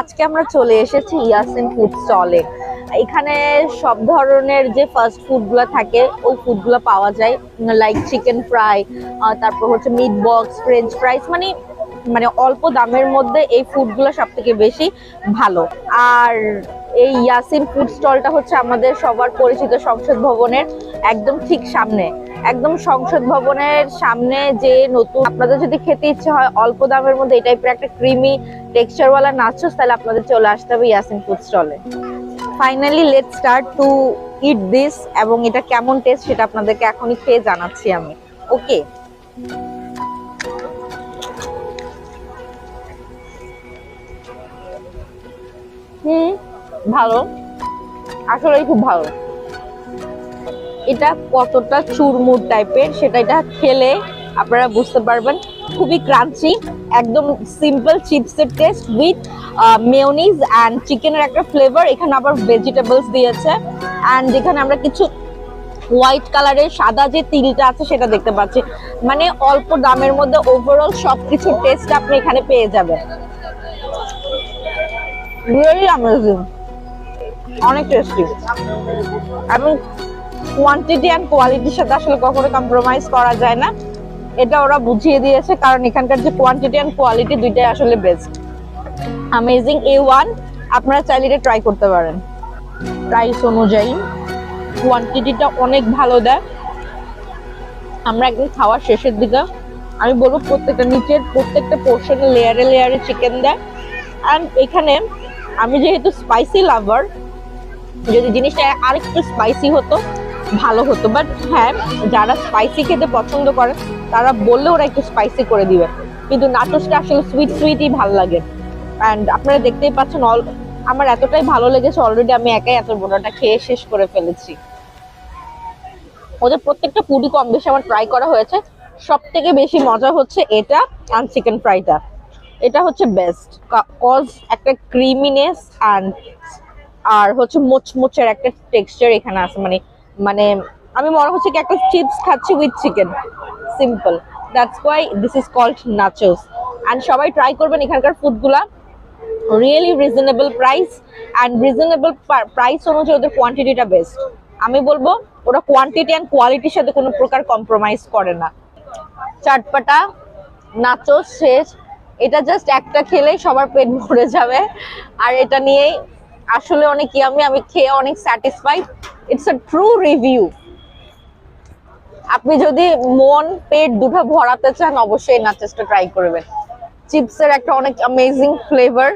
আজকে আমরা চলে এসেছি ইয়াসিন ফুড স্টলে। এখানে সব ধরনের যে ফাস্ট ফুডগুলো থাকে, ওই ফুডগুলো পাওয়া যায়। লাইক চিকেন ফ্রাই তারপর হচ্ছে মিট বক্স ফ্রেঞ্চ ফ্রাইস মানে মানে অল্প দামের মধ্যে এই ফুডগুলো সব থেকে বেশি ভালো। আর এই ইয়াসিন ফুড স্টলটা হচ্ছে আমাদের সবার পরিচিত সংসদ ভবনের একদম ঠিক সামনে। একদম সংসদ ভবনের সামনে যে নতুন আপনাদের যদি খেতে ইচ্ছে হয় অল্প দামের মধ্যে এই টাইপের একটা ক্রিমি টেক্সচারওয়ালা নাচোস তাহলে আপনাদের চলে আসতে হবে ইয়াসিন ফুড স্টলে finally let start to eat this এবং এটা কেমন টেস্ট সেটা আপনাদেরকে এখনই খেয়ে জানাচ্ছি আমি। ওকে হুম, ভালো। আসলেই খুব ভালো। এটা কতটা চুরমুর টাইপের সেটা এটা খেলে আপনারা বুঝতে পারবেন। খুবই ক্রাঞ্চি একদম সিম্পল চিপসের টেস্ট উইথ মেয়োনিজ অ্যান্ড চিকেনের একটা ফ্লেভার এখানে আবার ভেজিটেবলস দিয়েছে। অ্যান্ড এখানে আমরা কিছু হোয়াইট কালারের সাদা যে তিলটা আছে, সেটা দেখতে পাচ্ছি। মানে অল্প দামের মধ্যে ওভারঅল সবকিছুর টেস্ট আপনি এখানে পেয়ে যাবেন। অনেক টেস্টি এবং কোয়ান্টিটি অ্যান্ড কোয়ালিটির সাথে আসলে কখনো কম্প্রোমাইজ করা যায় না। এটা ওরা বুঝিয়ে দিয়েছে, কারণ এখানকার যে কোয়ান্টিটি অ্যান্ড কোয়ালিটি দুইটাই আসলে বেস্ট অ্যামেজিং এ ওয়ান আপনারা চাইলে এটা ট্রাই করতে পারেন। প্রাইস অনুযায়ী কোয়ান্টিটিটা অনেক ভালো দেয়। আমরা একদিন খাওয়ার শেষের দিকে, আমি বলব প্রত্যেকটা নিচের প্রত্যেকটা পোর্শনে লেয়ারে লেয়ারে চিকেন দেয়। অ্যান্ড এখানে আমি যেহেতু স্পাইসি লাভার যদি জিনিসটা আরেকটু স্পাইসি হতো ভালো হতো। বাট হ্যাঁ যারা স্পাইসি খেতে পছন্দ করে, তারা বললে ওরা একটু স্পাইসি করে দিবে। কিন্তু নাটসটা আসলে সুইট সুইটই ভালো লাগে। অ্যান্ড আপনারা দেখতেই পাচ্ছেন অল আমার এতটাই ভালো লেগেছে অলরেডি আমি একাই এত বোনাটা খেয়ে শেষ করে ফেলেছি। ওদের প্রত্যেকটা ফুডই কম বেশি আমার ট্রাই করা হয়েছে। সব থেকে বেশি মজা হচ্ছে এটা অ্যান্ড চিকেন ফ্রাইটা এটা হচ্ছে বেস্ট কজ একটা ক্রিমিনেস অ্যান্ড আর হচ্ছে মোচমোচের একটা টেক্সচার এখানে আছে। মানে মানে আমি মনে হচ্ছে কি একটা চিপস খাচ্ছি with chicken simple that's why this is called nachos and সবাই ট্রাই করবেন এখানকার ফুডগুলা really reasonable price and reasonable price অনুযায়ী ওদের কোয়ান্টিটিটা বেস্ট আমি বলব, ওরা কোয়ান্টিটি অ্যান্ড কোয়ালিটির সাথে কোনো প্রকার কম্প্রোমাইজ করে না। চাটপাটা নাচোস শেষ। এটা জাস্ট একটা খেলেই সবার পেট ভরে যাবে। আর এটা নিয়েই আসলে অনেক ইয়ামি আমি খেয়ে অনেক satisfied it's a true review আপনি যদি মন, পেট দুটো ভরাতে চান, অবশ্যই নাচেসটা ট্রাই করবেন। চিপসের একটা অনেক অ্যামেজিং ফ্লেভার